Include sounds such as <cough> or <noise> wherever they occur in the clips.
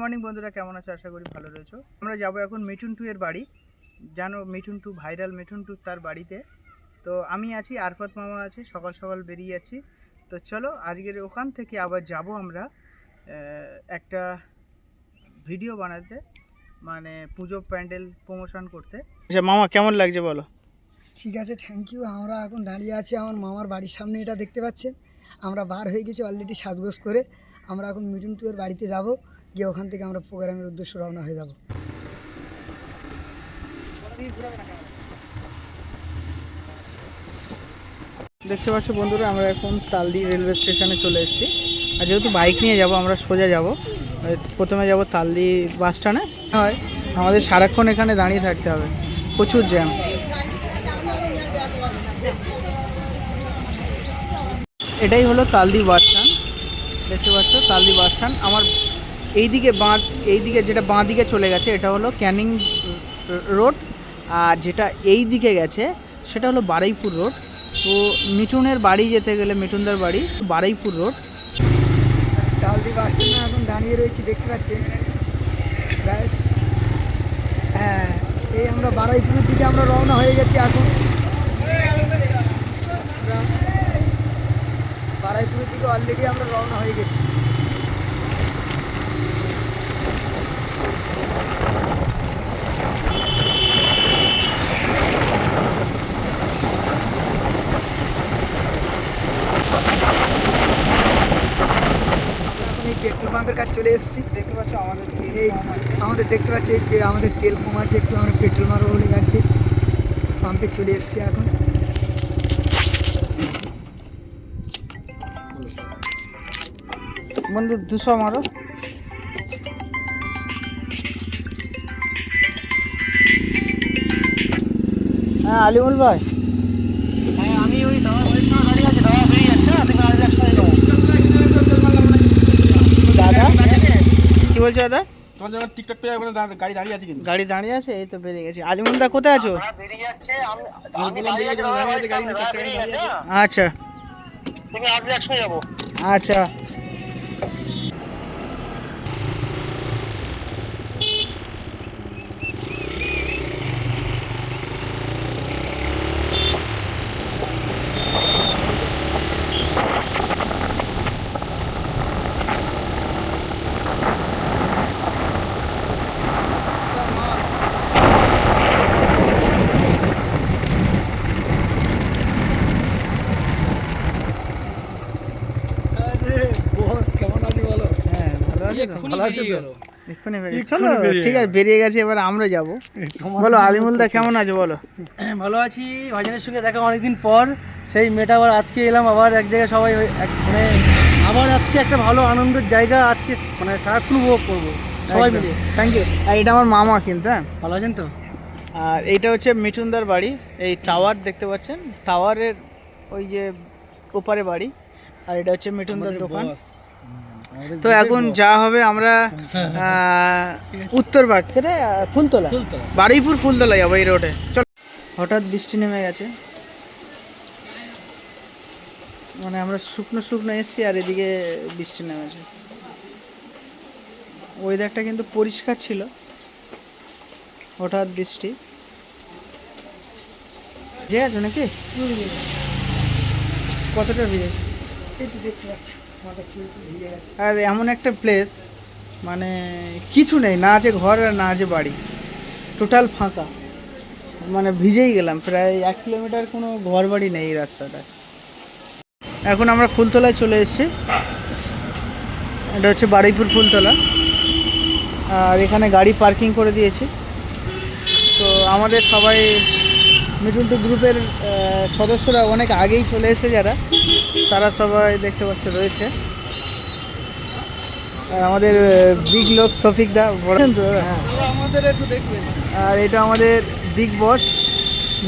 Morning বন্ধুরা, কেমন আছো? আশা করি ভালো রয়েছো। আমরা যাব এখন মিঠুন টু এর বাড়ি। জানো, Mithun two, viral Mithun two তার বাড়িতে। তো আমি আছি, আরফত মামা আছে, সকাল সকাল বেরিয়ে যাচ্ছি তো চলো, আজকের ওখান থেকে আবার যাব আমরা একটা ভিডিও বানাতে মানে পুজো প্যান্ডেল প্রমোশন করতে। আচ্ছা মামা, কেমন লাগছে বলো? ঠিক আছে থ্যাংক ইউ আমরা এখন দাঁড়িয়ে আছি আমার মামার বাড়ির সামনে, এটা দেখতে পাচ্ছেন। আমরা বার হয়ে গেছি অলরেডি সাজগোজ করে। আমরা এখন মিঠুন টুয়ের বাড়িতে যাব। গিয়ে ওখান থেকে আমরা প্রোগ্রামের উদ্দেশ্য রওনা হয়ে যাব। দেখতে পাচ্ছ বন্ধুরা, আমরা এখন তালদি রেলওয়ে স্টেশনে চলে এসেছি। আর যেহেতু বাইক নিয়ে যাব, আমরা সোজা যাব। প্রথমে যাব তালদি বাস স্ট্যান্ডে। হয়, আমাদের সারাক্ষণ এখানে দাঁড়িয়ে থাকতে হবে। প্রচুর জ্যাম। এটাই হলো তালদি বাস স্ট্যান্ড। দেখতে পাচ্ছ তালদি বাস স্ট্যান্ড। আমার এইদিকে বাঁ, এইদিকে যেটা বাঁ দিকে চলে গেছে, এটা হলো ক্যানিং রোড, আর যেটা এই দিকে গেছে, সেটা হলো বারুইপুর রোড। তো মিঠুনের বাড়ি যেতে গেলে, মিঠুনদার বাড়ি, বারুইপুর রোড। তালদি বাস স্ট্যান্ডে এখন দাঁড়িয়ে রয়েছি, দেখতে পাচ্ছেন? হ্যাঁ এই আমরা বারাইপুরের দিকে আমরা রওনা হয়ে গেছি এখন। বারাইপুরের দিকে অলরেডি আমরা রওনা হয়ে গেছি আমরা এখন এই পেট্রোল পাম্পের কাছে চলে এসেছি। দেখতে পাচ্ছ আমাদের এই আমাদের দেখতে পাচ্ছি আমাদের তেল কম আছে একটু আমরা পেট্রোল মারবো বলে গাড়িতে পাম্পে চলে এসেছি এখন। বন্ধু দুশো মারো। হ্যাঁ আলিমুল ভাই হ্যাঁ আমি ওই দাদা বাড়ির সামনে দাঁড়িয়ে আছি দাদা বেরিয়ে যাচ্ছে আমি গাড়ি একসাথে যাব দাদা কি বলছো দাদা? তোমার যখন টিকটক পেয়ে ওখানে দাঁড়- গাড়ি দাঁড়িয়ে আছে কিন্তু। গাড়ি দাঁড়িয়ে আছে? এই তো বেরিয়ে গেছে। আলিমুন্দা কোথায় আছো? বেরিয়ে যাচ্ছে আমি? আচ্ছা। তুমি একসঙ্গে যাব। আচ্ছা কেমন আছে বলো হ্যাঁ ভালো আছো তো? ভালো আছে তো এক্ষুনি বেরিয়ে চলো ঠিক আছে বেরিয়ে গেছে এবার আমরা যাব। বলো আলিমুল দা কেমন আছো বলো? <clears throat> ভালো আছি ভাইজানের সঙ্গে দেখা অনেকদিন পর। সেই মেয়েটা আবার আজকে এলাম আবার এক জায়গায় সবাই মানে আবার আজকে একটা ভালো আনন্দের জায়গা আজকে মানে সারাক্ষণ উপভোগ করব সবাই মিলে। থ্যাংক ইউ আর এটা আমার মামা কিন্তু হ্যাঁ? ভালো আছেন তো? আর এইটা হচ্ছে মিঠুনদার বাড়ি এই টাওয়ার দেখতে পাচ্ছেন? টাওয়ারের ওই যে ওপারে বাড়ি আর এটা হচ্ছে মিঠুনদার দোকান। তো এখন যা হবে আমরা উত্তরবাগ। কেটে ফুলতলা। বারুইপুর ফুলতলা যাব এই রোডে চল। হঠাৎ বৃষ্টি নেমে গেছে। মানে আমরা শুকনো শুকনো এসছি আর এদিকে বৃষ্টি নেমেছে ওয়েদারটা কিন্তু পরিষ্কার ছিল। হঠাৎ বৃষ্টি। ভিজে আছো নাকি? কতটা ভিজেছে এই তো দেখতে পাচ্ছ। আর এমন একটা প্লেস মানে কিছু নেই, না আছে ঘর আর না আছে বাড়ি টোটাল ফাঁকা। মানে ভিজেই গেলাম, প্রায় এক কিলোমিটার কোনো ঘর বাড়ি নেই এই রাস্তাটায়। এখন আমরা ফুলতলায় চলে এসেছি। এটা হচ্ছে বারুইপুর ফুলতলা। আর এখানে গাড়ি পার্কিং করে দিয়েছি। তো আমাদের সবাই মিঠুন টু গ্রুপের সদস্যরা অনেক আগেই চলে এসেছে যারা। তারা সবাই দেখতে পাচ্ছে রয়েছে। আর আমাদের বিগ লোক শফিক দা বলেন তো আমাদের একটু দেখবেন আর এটা আমাদের বিগ বস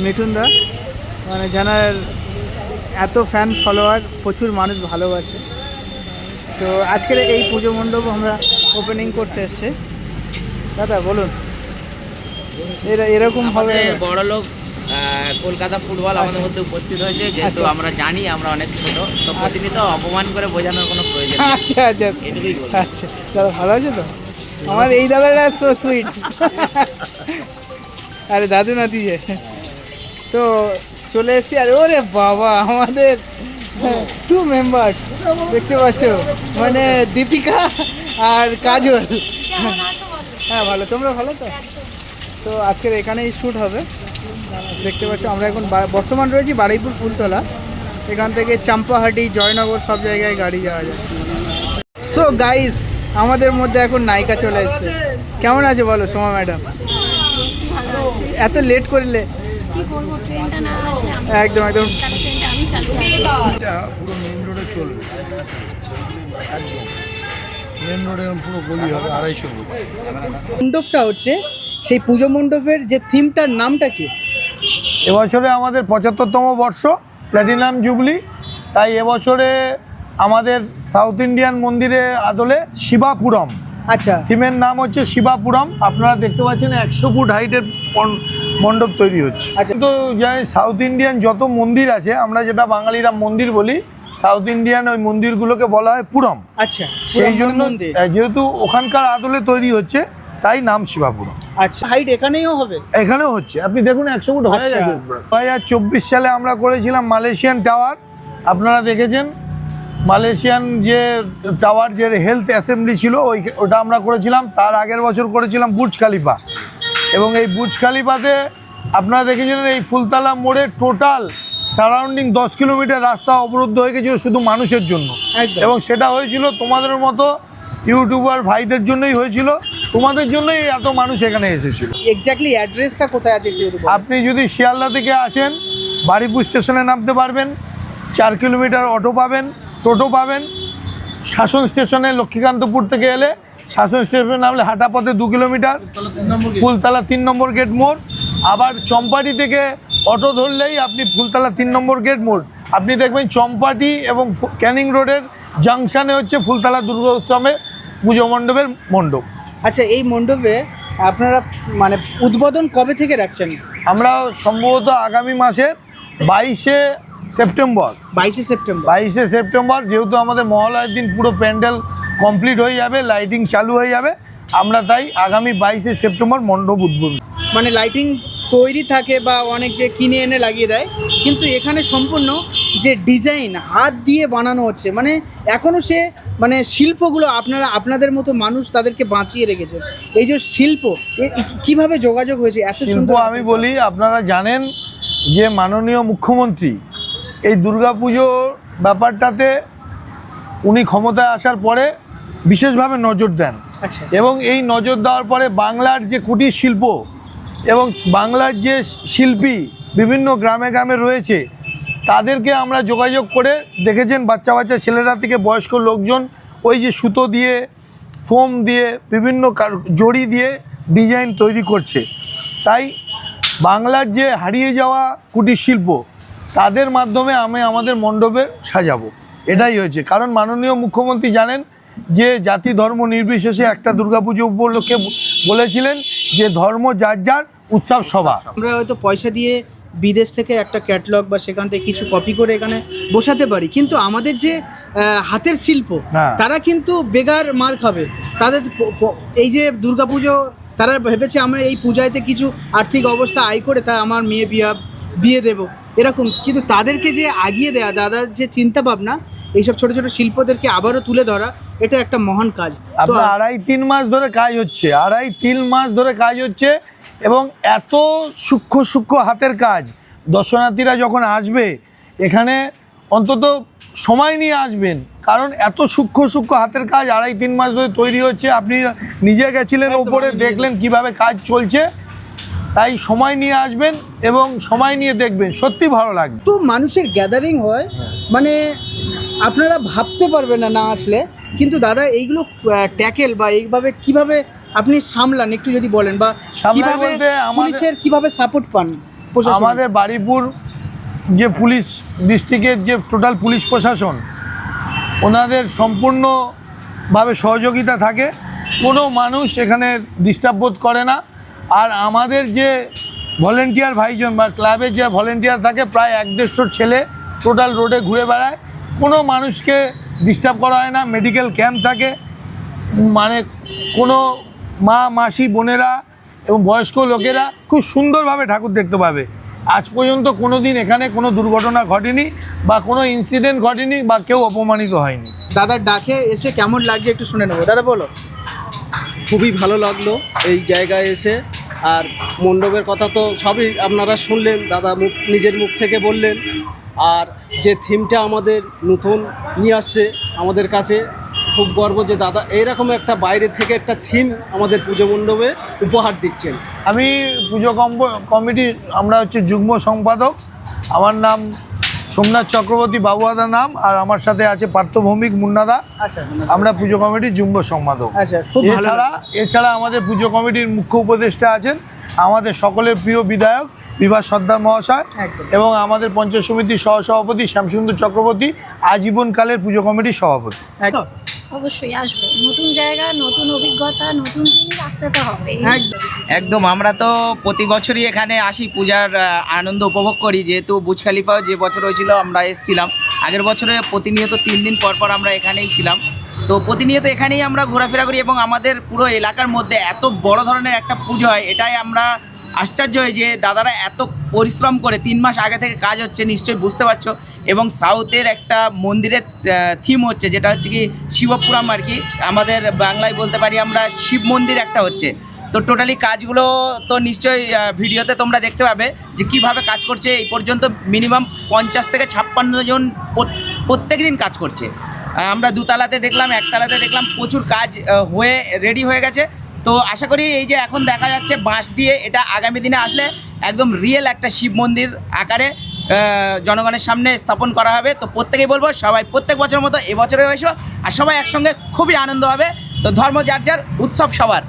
মিঠুন দা। মানে জানার এত ফ্যান ফলোয়ার প্রচুর মানুষ ভালোবাসে। তো আজকের এই পুজো মণ্ডপ আমরা ওপেনিং করতে এসেছি। দাদা বলুন। এরা এরকম হবে বড় লোক কলকাতা ফুটবল আমাদের মধ্যে উপস্থিত হয়েছে যেহেতু আচ্ছা। আমরা জানি আমরা অনেক ছোট তো প্রতিনিয়ত অপমান করে বোঝানোর কোনো প্রয়োজন আচ্ছা আচ্ছা। এটুকুই আচ্ছা দাদা ভালো আছে তো? আমার এই দাদাটা সো সুইট আরে দাদু নাতি যে। তো চলে এসেছি আর ওরে বাবা আমাদের টু মেম্বার দেখতে পাচ্ছ? মানে দীপিকা আর কাজল। হ্যাঁ ভালো। তোমরা ভালো তো? তো আজকের এখানেই শ্যুট হবে। দেখতে পাচ্ছ আমরা এখন বর্তমান রয়েছি বারুইপুর ফুলতলা। এখান থেকে চাম্পাহাটি জয়নগর সব জায়গায় গাড়ি যাওয়া যায়। সো গাইস আমাদের মধ্যে এখন নায়িকা চলে এসেছে। কেমন আছে বলো সোমা ম্যাডাম? এত লেট করলে? কি করব ট্রেনটা না আসলে আমি একদম একদম। তাহলে ট্রেনটা আমি চালিয়ে আসব এটা পুরো মেন রোডে চলবে। একদম। মেন রোডে পুরো গলি হবে আড়াইশো মণ্ডপটা হচ্ছে সেই পুজো মণ্ডপের যে থিমটার নামটা কি? এবছরে আমাদের পঁচাত্তরতম বর্ষ প্ল্যাটিনাম জুবলি। তাই এবছরে আমাদের সাউথ ইন্ডিয়ান মন্দিরের আদলে শিবাপুরম। আচ্ছা। থিমের নাম হচ্ছে শিবাপুরম। আপনারা দেখতে পাচ্ছেন একশো ফুট হাইটের মণ্ডপ তৈরি হচ্ছে। আচ্ছা। তো যাই সাউথ ইন্ডিয়ান যত মন্দির আছে আমরা যেটা বাঙালিরা মন্দির বলি সাউথ ইন্ডিয়ান ওই মন্দিরগুলোকে বলা হয় পুরম। আচ্ছা সেই জন্য যেহেতু ওখানকার আদলে তৈরি হচ্ছে তাই নাম শিবাপুরম। আচ্ছা হাইট এখানেও হবে? এখানেও হচ্ছে। আপনি দেখুন একশো ফুট হয়ে আচ্ছা। গেছে দু হাজার চব্বিশ সালে আমরা করেছিলাম মালয়েশিয়ান টাওয়ার। আপনারা দেখেছেন? মালয়েশিয়ান যে টাওয়ার যে হেলথ অ্যাসেম্বলি ছিল ওই ওটা আমরা করেছিলাম। তার আগের বছর করেছিলাম বুর্জ খালিফা। এবং এই বুর্জ খালিফাতে আপনারা দেখেছিলেন এই ফুলতলা মোড়ে টোটাল সারাউন্ডিং দশ কিলোমিটার রাস্তা অবরুদ্ধ হয়ে গেছিল শুধু মানুষের জন্য। এবং সেটা হয়েছিল তোমাদের মতো ইউটিউবার ভাইদের জন্যই হয়েছিল তোমাদের জন্যই এত মানুষ এখানে এসেছিল এক্স্যাক্টলি অ্যাড্রেসটা কোথায় আছে। আপনি যদি শিয়ালদা থেকে আসেন বারিপুর স্টেশনে নামতে পারবেন চার কিলোমিটার অটো পাবেন টোটো পাবেন শাসন স্টেশনে লক্ষ্মীকান্তপুর থেকে এলে শাসন স্টেশনে নামলে হাঁটা পথে দু কিলোমিটার ফুলতলা তিন নম্বর গেট মোড় আবার চম্পাটি থেকে অটো ধরলেই আপনি ফুলতলা তিন নম্বর গেট মোড় আপনি দেখবেন চম্পাটি এবং ক্যানিং রোডের জাংশনে হচ্ছে ফুলতলা দুর্গা উৎসবে পুজো মণ্ডপের মণ্ডপ। আচ্ছা এই মণ্ডপে আপনারা মানে উদ্বোধন কবে থেকে রাখছেন? আমরা সম্ভবত আগামী মাসের বাইশে সেপ্টেম্বর। বাইশে সেপ্টেম্বর। বাইশে সেপ্টেম্বর যেহেতু আমাদের মহালয়ের দিন পুরো প্যান্ডেল কমপ্লিট হয়ে যাবে লাইটিং চালু হয়ে যাবে আমরা তাই আগামী বাইশে সেপ্টেম্বর মণ্ডপ উদ্বোধন। মানে লাইটিং তৈরি থাকে বা অনেক যে কিনে এনে লাগিয়ে দেয় কিন্তু এখানে সম্পূর্ণ যে ডিজাইন হাত দিয়ে বানানো হচ্ছে মানে এখনও সে মানে শিল্পগুলো আপনারা আপনাদের মতো মানুষ তাদেরকে বাঁচিয়ে রেখেছে। এই যে শিল্প কীভাবে যোগাযোগ হয়েছে? এত শিল্প সুন্দর আমি বলি আপনারা জানেন যে মাননীয় মুখ্যমন্ত্রী এই দুর্গাপুজো ব্যাপারটাতে উনি ক্ষমতায় আসার পরে বিশেষভাবে নজর দেন। আচ্ছা। এবং এই নজর দেওয়ার পরে বাংলার যে কুটির শিল্প এবং বাংলার যে শিল্পী বিভিন্ন গ্রামে গ্রামে রয়েছে, তাদেরকে আমরা যোগাযোগ করে দেখেছেন বাচ্চা বাচ্চা ছেলেরা থেকে বয়স্ক লোকজন, ওই যে সুতো দিয়ে, ফোম দিয়ে, বিভিন্ন জড়ি দিয়ে ডিজাইন তৈরি করছে। তাই বাংলার যে হারিয়ে যাওয়া কুটির শিল্প, তাদের মাধ্যমে আমি আমাদের মণ্ডপে সাজাবো। এটাই হয়েছে। কারণ মাননীয় মুখ্যমন্ত্রী জানেন যে জাতি ধর্ম নির্বিশেষে একটা দুর্গাপুজো উপলক্ষে বলেছিলেন যে ধর্ম যার যার উৎসব সভা আমরা হয়তো পয়সা দিয়ে বিদেশ থেকে একটা ক্যাটলগ বা সেখান থেকে কিছু কপি করে এখানে বসাতে পারি কিন্তু আমাদের যে হাতের শিল্প হ্যাঁ। তারা কিন্তু বেগার মার খাবে। তাদের এই যে দুর্গাপুজো তারা ভেবেছে আমরা এই পূজাতে কিছু আর্থিক অবস্থা আয় করে তা আমার মেয়ে বিয়া বিয়ে দেব। এরকম কিন্তু তাদেরকে যে আগিয়ে দেওয়া দাদার যে চিন্তা ভাবনা এইসব ছোট ছোট শিল্পদেরকে আবারও তুলে ধরা এটা একটা মহান কাজ। আপনার আড়াই তিন মাস ধরে কাজ হচ্ছে আড়াই তিন মাস ধরে কাজ হচ্ছে এবং এত সূক্ষ্ম সূক্ষ্ম হাতের কাজ। দর্শনার্থীরা যখন আসবে এখানে অন্তত সময় নিয়ে আসবেন কারণ এত সূক্ষ্ম সূক্ষ্ম হাতের কাজ আড়াই তিন মাস ধরে তৈরি হচ্ছে। আপনি নিজে গেছিলেন ওপরে দেখলেন কীভাবে কাজ চলছে তাই সময় নিয়ে আসবেন এবং সময় নিয়ে দেখবেন। সত্যি ভালো লাগবে। তো মানুষের গ্যাদারিং হয়। মানে আপনারা ভাবতে পারবেন না না আসলে। কিন্তু দাদা এইগুলো ট্যাকেল বা এইভাবে কীভাবে আপনি সামলান একটু যদি বলেন বা কীভাবে পুলিশের কীভাবে সাপোর্ট পান আমাদের বারিপুর যে পুলিশ ডিস্ট্রিক্টের যে টোটাল পুলিশ প্রশাসন ওনাদের সম্পূর্ণভাবে সহযোগিতা থাকে। কোনো মানুষ এখানে ডিস্টার্ব বোধ করে না। আর আমাদের যে ভলেন্টিয়ার ভাইজন বা ক্লাবের যে ভলেন্টিয়ার থাকে প্রায় এক দেড়শোর ছেলে টোটাল রোডে ঘুরে বেড়ায়। কোনো মানুষকে ডিস্টার্ব করা হয় না মেডিকেল ক্যাম্প থাকে। মানে কোনো মা মাসি বোনেরা এবং বয়স্ক লোকেরা খুব সুন্দরভাবে ঠাকুর দেখতে পাবে। আজ পর্যন্ত কোনো দিন এখানে কোনো দুর্ঘটনা ঘটেনি বা কোনো ইনসিডেন্ট ঘটেনি বা কেউ অপমানিত হয়নি। দাদার ডাকে এসে কেমন লাগছে একটু শুনে নেব। দাদা বলো। খুবই ভালো লাগল এই জায়গায় এসে। আর মণ্ডপের কথা তো সবই আপনারা শুনলেন দাদা মুখ নিজের মুখ থেকে বললেন। আর যে থিমটা আমাদের নতুন নিয়ে আসছে আমাদের কাছে খুব গর্ব যে দাদা এইরকম একটা বাইরে থেকে একটা থিম আমাদের পুজো মণ্ডপে উপহার দিচ্ছেন। আমি পুজো কম্প- কমিটি আমরা হচ্ছে যুগ্ম সম্পাদক। আমার নাম সোমনাথ চক্রবর্তী বাবুয়াদা নাম আর আমার সাথে আছে পার্থভৌমিক মুন্নাদা। আচ্ছা আমরা পুজো কমিটির যুগ্ম সম্পাদক। আচ্ছা খুব এছাড়া এছাড়া আমাদের পুজো কমিটির মুখ্য উপদেষ্টা আছেন আমাদের সকলের প্রিয় বিধায়ক বিভাস সর্দার মহাশয় এবং আমাদের পঞ্চায়েত সমিতির সহসভাপতি শ্যামসুন্দর চক্রবর্তী আজীবনকালের পুজো কমিটির সভাপতি। একদম। অবশ্যই আসব। নতুন জায়গা নতুন অভিজ্ঞতা নতুন জিনিস আসতে তো হবে একদম। একদম আমরা তো প্রতি বছরই এখানে আসি পূজার আনন্দ উপভোগ করি। যেহেতু বুজ খালিফাও যে বছর হয়েছিল আমরা এসেছিলাম। আগের বছরে প্রতিনিয়ত তিন দিন পর পর আমরা এখানেই ছিলাম। তো প্রতিনিয়ত এখানেই আমরা ঘোরাফেরা করি এবং আমাদের পুরো এলাকার মধ্যে এত বড় ধরনের একটা পুজো হয় এটাই আমরা আশ্চর্য হয় যে দাদারা এত পরিশ্রম করে তিন মাস আগে থেকে কাজ হচ্ছে, নিশ্চয়ই বুঝতে পারছ। এবং সাউথের একটা মন্দিরের থিম হচ্ছে, যেটা হচ্ছে কি শিবপুরাম আর কি। আমাদের বাংলায় বলতে পারি আমরা শিব মন্দির একটা হচ্ছে। তো টোটালি কাজগুলো তো নিশ্চয়ই ভিডিওতে তোমরা দেখতে পাবে যে কীভাবে কাজ করছে। এই পর্যন্ত মিনিমাম পঞ্চাশ থেকে ছাপ্পান্ন জন প্রত্যেক দিন কাজ করছে। আমরা দুতলাতে দেখলাম, একতলাতে দেখলাম প্রচুর কাজ হয়ে রেডি হয়ে গেছে। তো আশা করি এই যে এখন দেখা যাচ্ছে বাঁশ দিয়ে এটা আগামী দিনে আসলে একদম রিয়েল একটা শিব মন্দির আকারে জনগণের সামনে স্থাপন করা হবে। তো প্রত্যেকেই বলব, সবাই প্রত্যেক বছরের মতো এবছরেও এসো, আর সবাই একসঙ্গে খুবই আনন্দ হবে। তো ধর্ম যার যার, উৎসব সবার।